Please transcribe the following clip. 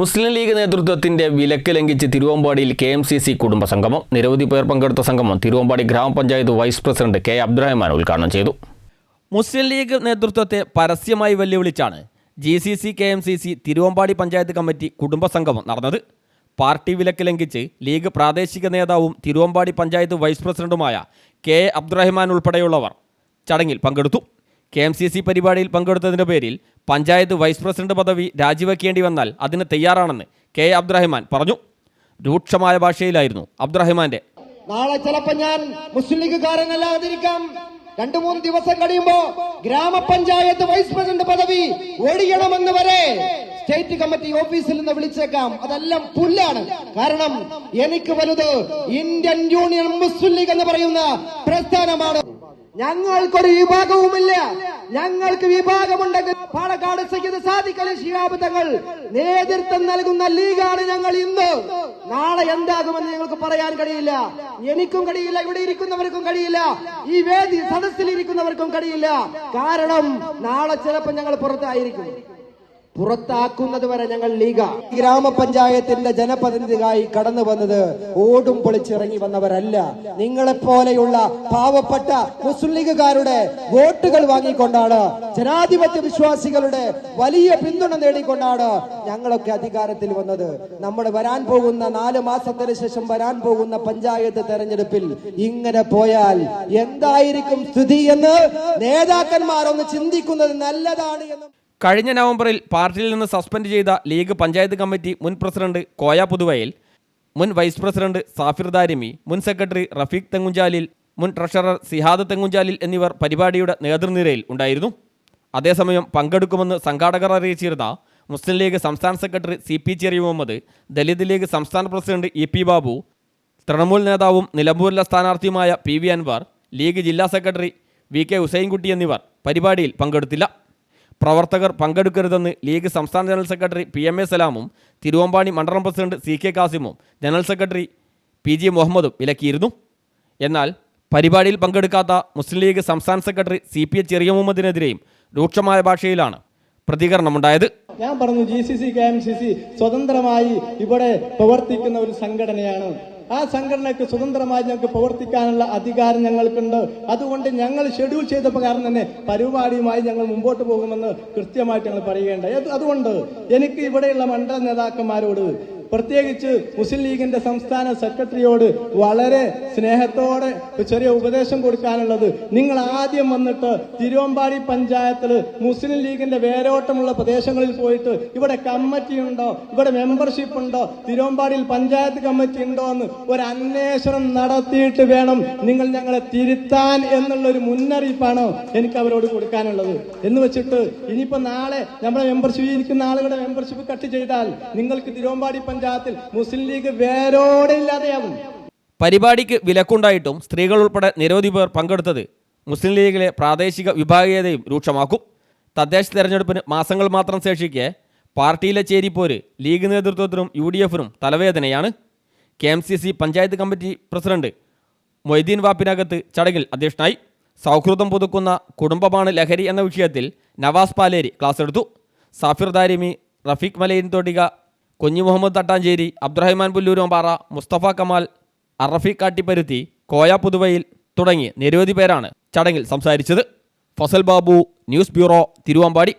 മുസ്ലിം league നേതൃത്വത്തിന്റെ വിലക്ക് ലംഘിച്ച് തിരുവമ്പാടിയിൽ കെ എം സി സി കുടുംബ സംഗമം നിരവധി പേർ പങ്കെടുത്ത സംഗമം തിരുവമ്പാടി ഗ്രാമപഞ്ചായത്ത് വൈസ് പ്രസിഡന്റ് കെ അബ്ദുറഹ്മാൻ ഉദ്ഘാടനം ചെയ്തു. മുസ്ലിം ലീഗ് നേതൃത്വത്തെ പരസ്യമായി വെല്ലുവിളിച്ചാണ് G C C K M C C Thiruvambady panchayat committee കുടുംബ സംഗമം നടന്നത്. പാർട്ടി വിലക്ക് ലംഘിച്ച് ലീഗ് പ്രാദേശിക നേതാവും തിരുവമ്പാടി പഞ്ചായത്ത് വൈസ് പ്രസിഡന്റുമായ കെ എ അബ്ദുറഹ്മാൻ ഉൾപ്പെടെയുള്ളവർ ചടങ്ങിൽ പങ്കെടുത്തു. കെ എം സി സി പരിപാടിയിൽ പങ്കെടുത്തതിന്റെ പേരിൽ പഞ്ചായത്ത് വൈസ് പ്രസിഡന്റ് പദവി രാജിവെക്കേണ്ടി വന്നാൽ അതിന് തയ്യാറാണെന്ന് കെ അബ്ദുറഹ്മാൻ പറഞ്ഞു. രൂക്ഷമായ ഭാഷയിലായിരുന്നു അബ്ദുറഹിമാന്റെ. നാളെ ചിലപ്പോ ഞാൻ മുസ്ലിം ലീഗുകാരനല്ലാതിരിക്കാം രണ്ടു മൂന്ന് ദിവസം കഴിയുമ്പോ ഗ്രാമപഞ്ചായത്ത് വൈസ് പ്രസിഡന്റ് പദവി ഒഴിയണമെന്ന് വരെ സ്റ്റേറ്റ് കമ്മിറ്റി ഓഫീസിൽ നിന്ന് വിളിച്ചേക്കാം. അതെല്ലാം പുല്ലാണ്. കാരണം എനിക്ക് വലുത് ഇന്ത്യൻ യൂണിയൻ മുസ്ലിം ലീഗ് എന്ന് പറയുന്ന പ്രസ്ഥാനമാണ്. ഞങ്ങൾക്കൊരു വിഭാഗവുമില്ല. ഞങ്ങൾക്ക് വിഭാഗമുണ്ടെങ്കിൽ പാലക്കാട് സയ്യിദ് അലി ശിഹാബ് തങ്ങൾ നേതൃത്വം നൽകുന്ന ലീഗാണ് ഞങ്ങൾ ഇന്ന്. നാളെ എന്താകുമെന്ന് ഞങ്ങൾക്ക് പറയാൻ കഴിയില്ല. എനിക്കും കഴിയില്ല. ഇവിടെ ഇരിക്കുന്നവർക്കും കഴിയില്ല. ഈ വേദി സദസ്സിൽ ഇരിക്കുന്നവർക്കും കഴിയില്ല. കാരണം നാളെ ചിലപ്പോൾ ഞങ്ങൾ പുറത്തായിരിക്കും. പുറത്താക്കുന്നത് വരെ ഞങ്ങൾ ലീഗ. ഗ്രാമപഞ്ചായത്തിന്റെ ജനപ്രതിനിധിയായി കടന്നു വന്നത് ഓടും പൊളിച്ചിറങ്ങി വന്നവരല്ല. നിങ്ങളെപ്പോലെയുള്ള പാവപ്പെട്ട മുസ്ലിം ലീഗുകാരുടെ വോട്ടുകൾ വാങ്ങിക്കൊണ്ടാണ് ജനാധിപത്യ വിശ്വാസികളുടെ വലിയ പിന്തുണ നേടിക്കൊണ്ടാണ് ഞങ്ങളൊക്കെ അധികാരത്തിൽ വന്നത്. നമ്മൾ വരാൻ പോകുന്ന നാല് മാസത്തിന് ശേഷം വരാൻ പോകുന്ന പഞ്ചായത്ത് തെരഞ്ഞെടുപ്പിൽ ഇങ്ങനെ പോയാൽ എന്തായിരിക്കും സ്ഥിതി എന്ന് നേതാക്കന്മാരൊന്ന് ചിന്തിക്കുന്നത് നല്ലതാണ് എന്ന് കഴിഞ്ഞ നവംബറിൽ പാർട്ടിയിൽ നിന്ന് സസ്പെൻഡ് ചെയ്ത ലീഗ് പഞ്ചായത്ത് കമ്മിറ്റി മുൻ പ്രസിഡന്റ് കോയ പുതുവയൽ മുൻ വൈസ് പ്രസിഡന്റ് സാഫിർ ദാരിമി മുൻ സെക്രട്ടറി റഫീഖ് തെങ്ങുഞ്ചാലിൽ മുൻ ട്രഷറർ സിഹാദ് തെങ്ങുഞ്ചാലിൽ എന്നിവർ പരിപാടിയുടെ നേതൃനിരയിൽ ഉണ്ടായിരുന്നു. അതേസമയം പങ്കെടുക്കുമെന്ന് സംഘാടകർ അറിയിച്ചിരുന്ന മുസ്ലിം ലീഗ് സംസ്ഥാന secretary C P Cheriya Muhammad Dalit League സംസ്ഥാന president E P Babu Trinamool നേതാവും നിലമ്പൂരിലെ സ്ഥാനാർത്ഥിയുമായ പി വി അൻവർ ലീഗ് ജില്ലാ സെക്രട്ടറി വി കെ ഹുസൈൻകുട്ടി എന്നിവർ പരിപാടിയിൽ പങ്കെടുത്തില്ല. പ്രവർത്തകർ പങ്കെടുക്കരുതെന്ന് ലീഗ് സംസ്ഥാന general secretary P M A സലാമും Thiruvambady മണ്ഡലം പ്രസിഡന്റ് സി കെ കാസിമും ജനറൽ സെക്രട്ടറി പി ജി മുഹമ്മദും വിലക്കിയിരുന്നു. എന്നാൽ പരിപാടിയിൽ പങ്കെടുക്കാത്ത മുസ്ലിം ലീഗ് സംസ്ഥാന secretary C P A Cheriya മുഹമ്മദിനെതിരെയും രൂക്ഷമായ ഭാഷയിലാണ് പ്രതികരണമുണ്ടായത്. ഞാൻ പറഞ്ഞു G C C K M C C സ്വതന്ത്രമായി ഇവിടെ പ്രവർത്തിക്കുന്ന ഒരു സംഘടനയാണ് ആ സംഘടനയ്ക്ക് സ്വതന്ത്രമായി ഞങ്ങൾക്ക് പ്രവർത്തിക്കാനുള്ള അധികാരം ഞങ്ങൾക്കുണ്ട്. അതുകൊണ്ട് ഞങ്ങൾ ഷെഡ്യൂൾ ചെയ്ത പ്രകാരം തന്നെ പരിപാടിയുമായി ഞങ്ങൾ മുമ്പോട്ട് പോകുമെന്ന് കൃത്യമായിട്ട് ഞങ്ങൾ പറയുകയുണ്ടായി. അതുകൊണ്ട് എനിക്ക് ഇവിടെയുള്ള മണ്ഡല നേതാക്കന്മാരോട് പ്രത്യേകിച്ച് മുസ്ലിം ലീഗിന്റെ സംസ്ഥാന സെക്രട്ടറിയോട് വളരെ സ്നേഹത്തോടെ ചെറിയ ഉപദേശം കൊടുക്കാനുള്ളത് നിങ്ങൾ ആദ്യം വന്നിട്ട് തിരുവമ്പാടി പഞ്ചായത്തിൽ മുസ്ലിം ലീഗിന്റെ വേരോട്ടമുള്ള പ്രദേശങ്ങളിൽ പോയിട്ട് ഇവിടെ കമ്മിറ്റി ഉണ്ടോ? ഇവിടെ മെമ്പർഷിപ്പ് ഉണ്ടോ? തിരുവമ്പാടിയിൽ പഞ്ചായത്ത് കമ്മിറ്റി ഉണ്ടോ എന്ന് ഒരു അന്വേഷണം നടത്തിയിട്ട് വേണം നിങ്ങൾ ഞങ്ങളെ തിരുത്താൻ എന്നുള്ള ഒരു മുന്നറിയിപ്പാണ് എനിക്ക് അവരോട് കൊടുക്കാനുള്ളത്. എന്ന് വെച്ചിട്ട് ഇനിയിപ്പോ നാളെ നമ്മുടെ മെമ്പർഷിപ്പ് ഇരിക്കുന്ന ആളുകളുടെ മെമ്പർഷിപ്പ് കട്ട് ചെയ്താൽ നിങ്ങൾക്ക് തിരുവമ്പാടി പഞ്ചായത്തിൽ മുസ്ലിം ലീഗ് വേരോടെ ഇല്ലാതെയാകും പരിപാടിക്ക് വിലക്കുണ്ടായിട്ടും സ്ത്രീകൾ ഉൾപ്പെടെ നിരവധി പേർ പങ്കെടുത്തത് മുസ്ലിം ലീഗിലെ പ്രാദേശിക വിഭാഗീയതയും രൂക്ഷമാക്കും. തദ്ദേശ തെരഞ്ഞെടുപ്പിന് മാസങ്ങൾ മാത്രം ശേഷിക്കെ പാർട്ടിയിലെ ചേരിപ്പോര് ലീഗ് നേതൃത്വത്തിനും യു ഡി എഫിനും തലവേദനയാണ്. K M C C panchayat committee president Moideen Vappinakath ചടങ്ങിൽ അധ്യക്ഷനായി സൗഹൃദം പുതുക്കുന്ന കുടുംബമാണ് ലഹരി എന്ന വിഷയത്തിൽ നവാസ് പാലേരി ക്ലാസ് എടുത്തു. സാഫിർ ദാരിമി റഫീഖ് മലയിൻ തോട്ടിക കുഞ്ഞു മുഹമ്മദ് തട്ടാഞ്ചേരി പുല്ലൂരും പുല്ലൂരോമ്പാറ മുസ്തഫ കമാൽ അറഫി കാട്ടിപ്പരുത്തി കോയ പുതുവയിൽ തുടങ്ങി നിരവധി പേരാണ് ചടങ്ങിൽ സംസാരിച്ചത്. Fazal Babu news bureau Thiruvambady.